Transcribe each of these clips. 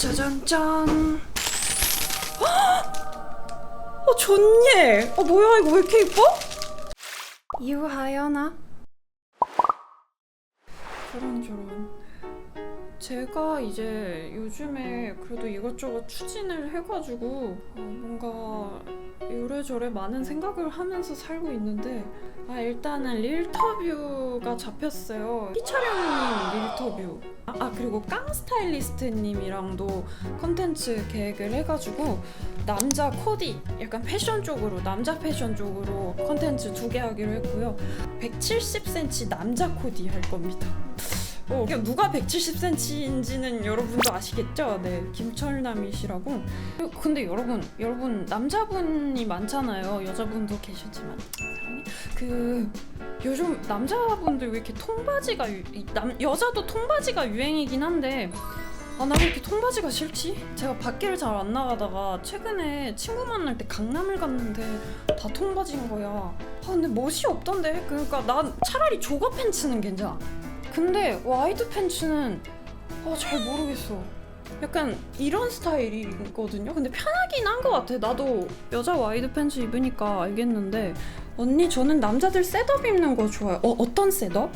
짜잔짠. 어 좋네. 어 뭐야 이거 왜 이렇게 이뻐? 유하연아. 저런 저런. 제가 이제 요즘에 그래도 이것저것 추진을 해가지고 어, 뭔가 요래저래 많은 생각을 하면서 살고 있는데 아 일단은 릴터뷰가 잡혔어요. 피처령님 릴터뷰. 아, 아 그리고 깡 스타일리스트님이랑도 컨텐츠 계획을 해가지고 남자 코디 약간 패션 쪽으로 남자 패션 쪽으로 컨텐츠 두 개 하기로 했고요. 170cm 남자 코디 할 겁니다 어, 이게 누가 170cm인지는 여러분도 아시겠죠? 네, 김철남이시라고. 근데 여러분, 여러분 남자분이 많잖아요. 여자분도 계시지만. 그 요즘 남자분들 왜 이렇게 통바지가 유, 이남 여자도 통바지가 유행이긴 한데 아, 나왜 이렇게 통바지가 싫지? 제가 밖에를 잘 안 나가다가 최근에 친구 만날 때 강남을 갔는데 다 통바지인 거야. 아, 근데 멋이 없던데? 그러니까 난 차라리 조거 팬츠는 괜찮아. 근데 와이드 팬츠는 아, 잘 모르겠어. 약간 이런 스타일이거든요. 근데 편하긴 한 것 같아. 나도 여자 와이드 팬츠 입으니까 알겠는데 언니 저는 남자들 셋업 입는 거 좋아요. 어 어떤 셋업?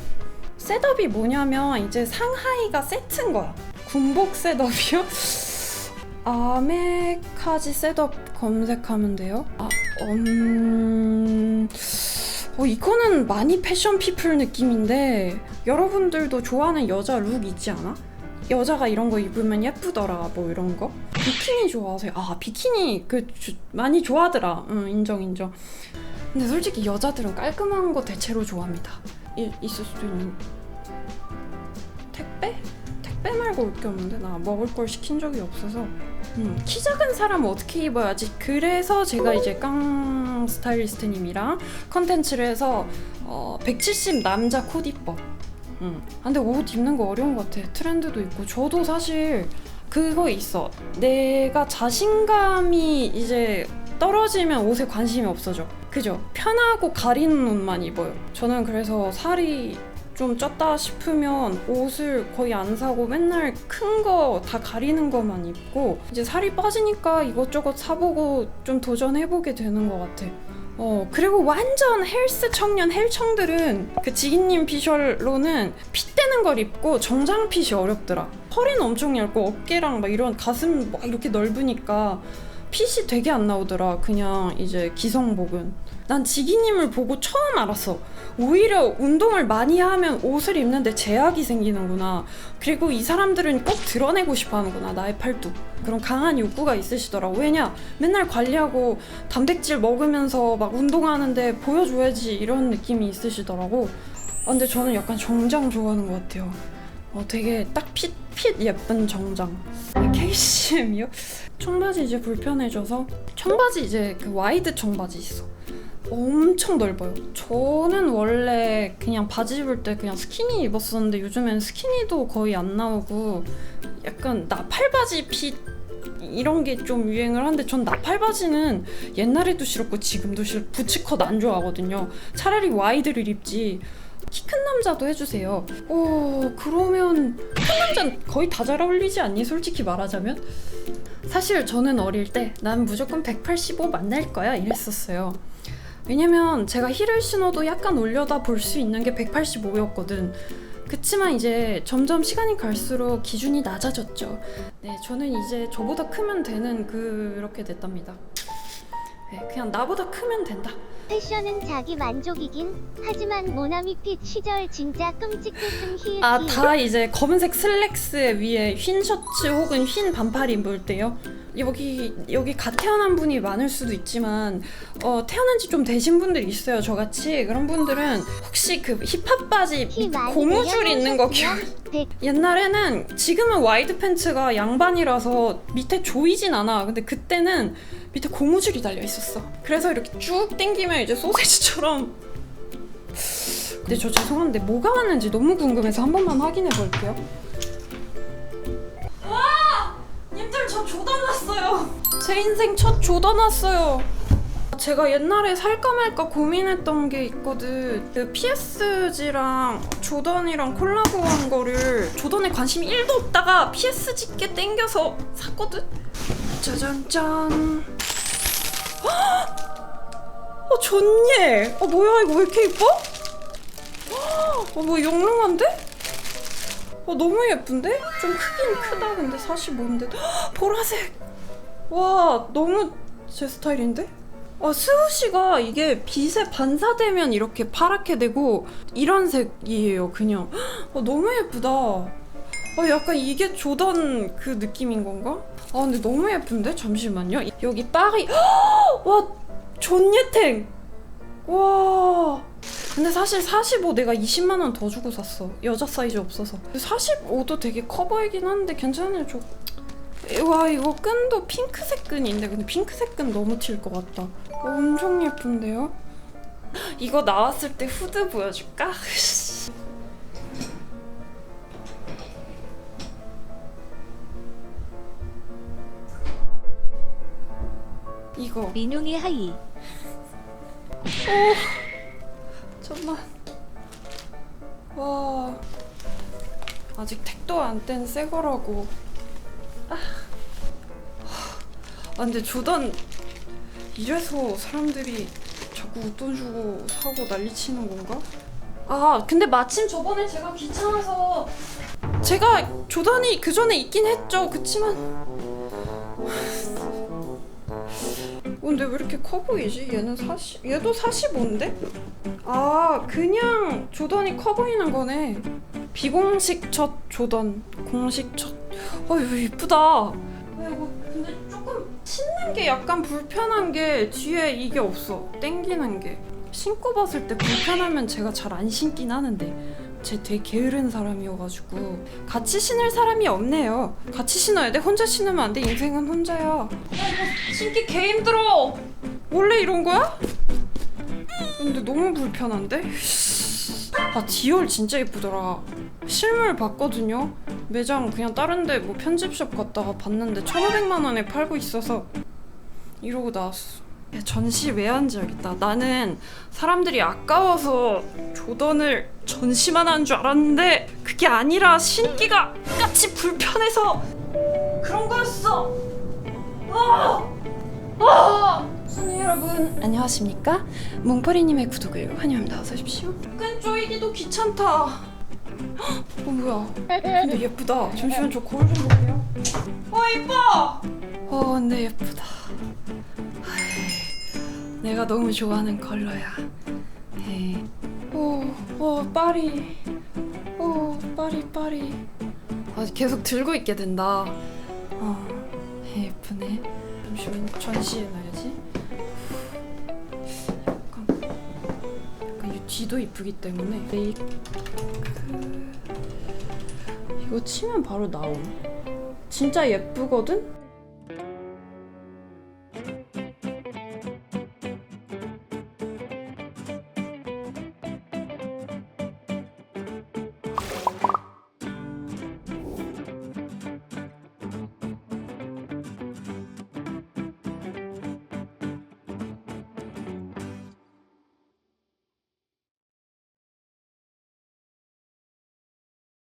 셋업이 뭐냐면 이제 상하이가 세트인 거야. 군복 셋업이요? 아메카지 셋업 검색하면 돼요. 아, 음... 어, 이거는 많이 패션 피플 느낌인데 여러분들도 좋아하는 여자 룩 있지 않아? 여자가 이런 거 입으면 예쁘더라 뭐 이런 거 비키니 좋아하세요? 아 비키니 그 주- 많이 좋아하더라 응 인정 인정 근데 솔직히 여자들은 깔끔한 거 대체로 좋아합니다 이, 있을 수도 있는 택배? 택배 말고 올 게 없는데 나 먹을 걸 시킨 적이 없어서 음, 키 작은 사람은 어떻게 입어야지? 그래서 제가 이제 깡 스타일리스트님이랑 컨텐츠를 해서 어, 170 남자 코디법 음. 아, 근데 옷 입는 거 어려운 것 같아. 트렌드도 있고. 저도 사실 그거 있어. 내가 자신감이 이제 떨어지면 옷에 관심이 없어져. 그죠? 편하고 가리는 옷만 입어요. 저는 그래서 살이 좀 쪘다 싶으면 옷을 거의 안 사고 맨날 큰 거 다 가리는 것만 입고 이제 살이 빠지니까 이것저것 사보고 좀 도전해보게 되는 것 같아. 어 그리고 완전 헬스 청년 헬청들은 그 지기님 비주얼로는 핏 되는 걸 입고 정장 핏이 어렵더라. 허리는 엄청 얇고 어깨랑 막 이런 가슴 막 이렇게 넓으니까 핏이 되게 안 나오더라. 그냥 이제 기성복은. 난 지기님을 보고 처음 알았어. 오히려 운동을 많이 하면 옷을 입는데 제약이 생기는구나. 그리고 이 사람들은 꼭 드러내고 싶어 하는구나. 나의 팔뚝. 그런 강한 욕구가 있으시더라고. 왜냐? 맨날 관리하고 단백질 먹으면서 막 운동하는데 보여줘야지 이런 느낌이 있으시더라고. 아, 근데 저는 약간 정장 좋아하는 것 같아요. 어, 되게 딱 핏, 핏 예쁜 정장. KCM이요? 청바지 이제 불편해져서 청바지 이제 그 와이드 청바지 있어. 엄청 넓어요. 저는 원래 그냥 바지 입을 때 그냥 스키니 입었었는데 요즘엔 스키니도 거의 안 나오고 약간 나팔바지 핏 이런 게 좀 유행을 하는데 전 나팔바지는 옛날에도 싫었고 지금도 싫고 부츠컷 안 좋아하거든요. 차라리 와이드를 입지. 키 큰 남자도 해주세요. 오 그러면 큰 남자는 거의 다 잘 어울리지 않니? 솔직히 말하자면 사실 저는 어릴 때 난 무조건 185 만날 거야 이랬었어요. 왜냐면 제가 힐을 신어도 약간 올려다 볼 수 있는 게 185였거든. 그치만 이제 점점 시간이 갈수록 기준이 낮아졌죠. 네, 저는 이제 저보다 크면 되는 그렇게 됐답니다. 네, 그냥 나보다 크면 된다. 패션은 자기 만족이긴 하지만 모나미 핏 시절 진짜 끔찍했음 히읗 아. 다 이제 검은색 슬랙스 위에 흰 셔츠 혹은 흰 반팔 입을 때요. 여기 여기 갓 태어난 분이 많을 수도 있지만 어, 태어난 지 좀 되신 분들이 있어요. 저같이 그런 분들은 혹시 그 힙합 바지 티 밑에 많이 고무줄 있는 거 기억? 내려놓으셨으면 백- 옛날에는 지금은 와이드 팬츠가 양반이라서 밑에 조이진 않아. 근데 그때는 밑에 고무줄이 달려 있었어. 그래서 이렇게 쭉 당기면 이제 소세지처럼. 근데 저 죄송한데 뭐가 왔는지 너무 궁금해서 한 번만 확인해 볼게요. 와! 님들 저 조던 왔어요. 제 인생 첫 조던 왔어요. 제가 옛날에 살까 말까 고민했던 게 있거든. 그 PSG랑 조던이랑 콜라보한 거를 조던에 관심이 1도 없다가 PSG께 땡겨서 샀거든. 짜잔짠. 헉! 어. 어 뭐야 이거 왜 이렇게 이뻐? 어뭐 영롱한데? 어 너무 예쁜데? 좀 크긴 크다 근데 45인데 보라색 와 너무 제 스타일인데? 아 스우시가 이게 빛에 반사되면 이렇게 파랗게 되고 이런 색이에요 그냥 어, 너무 예쁘다 아 약간 이게 조던 그 느낌인 건가? 아 근데 너무 예쁜데? 잠시만요 여기 파리 와 존예탱 와. 근데 사실 45 내가 20만 원 더 주고 샀어. 여자 사이즈 없어서. 45도 되게 커 보이긴 한데 괜찮아요. 저 와 이거 끈도 핑크색 끈인데 근데 핑크색 끈 너무 튈 것 같다. 엄청 예쁜데요? 이거 나왔을 때 후드 보여줄까? 이거. 민용이 하이 잠만. 와. 아직 택도 안 뗀 새 거라고. 아. 아, 근데 조던 이래서 사람들이 자꾸 웃돈 주고 사고 난리 치는 건가? 아, 근데 마침 저번에 제가 귀찮아서 제가 조던이 그 전에 있긴 했죠. 그치만 근데 왜 이렇게 커 보이지? 얘는 40, 얘도 45인데? 아, 그냥 조던이 커 보이는 거네. 비공식 첫 조던, 공식 첫. 아, 이거 이쁘다. 근데 조금 신는 게 약간 불편한 게 뒤에 이게 없어. 땡기는 게. 신고 봤을 때 불편하면 제가 잘 안 신긴 하는데. 제 되게 게으른 사람이어가지고 같이 신을 사람이 없네요. 같이 신어야 돼. 혼자 신으면 안 돼. 인생은 혼자야. 신기 개 힘들어. 원래 이런 거야? 근데 너무 불편한데? 아 디올 진짜 예쁘더라. 실물 봤거든요. 매장 그냥 다른데 뭐 편집숍 갔다가 봤는데 1,500만 원에 팔고 있어서 이러고 나왔어. 야, 전시 왜 한지 알겠다. 나는 사람들이 아까워서 조던을 전시만 한줄 알았는데 그게 아니라 신기가 같이 불편해서 그런 거였어. 아! 아! 손님 여러분 안녕하십니까? 몽퍼리님의 구독을 환영합니다. 어서 오십시오. 끈 조이기도 귀찮다. 헉, 어 뭐야? 근데 예쁘다. 잠시만 저 거울 좀 볼게요. 어 이뻐. 어 근데 예쁘다. 내가 너무 좋아하는 컬러야. 에이. 오, 오 파리. 오 파리 파리. 아 계속 들고 있게 된다. 어 예쁘네. 잠시만 전시해놔야지. 약간 약간 이 뒤도 이쁘기 때문에 메이크 이거 치면 바로 나옴. 진짜 예쁘거든?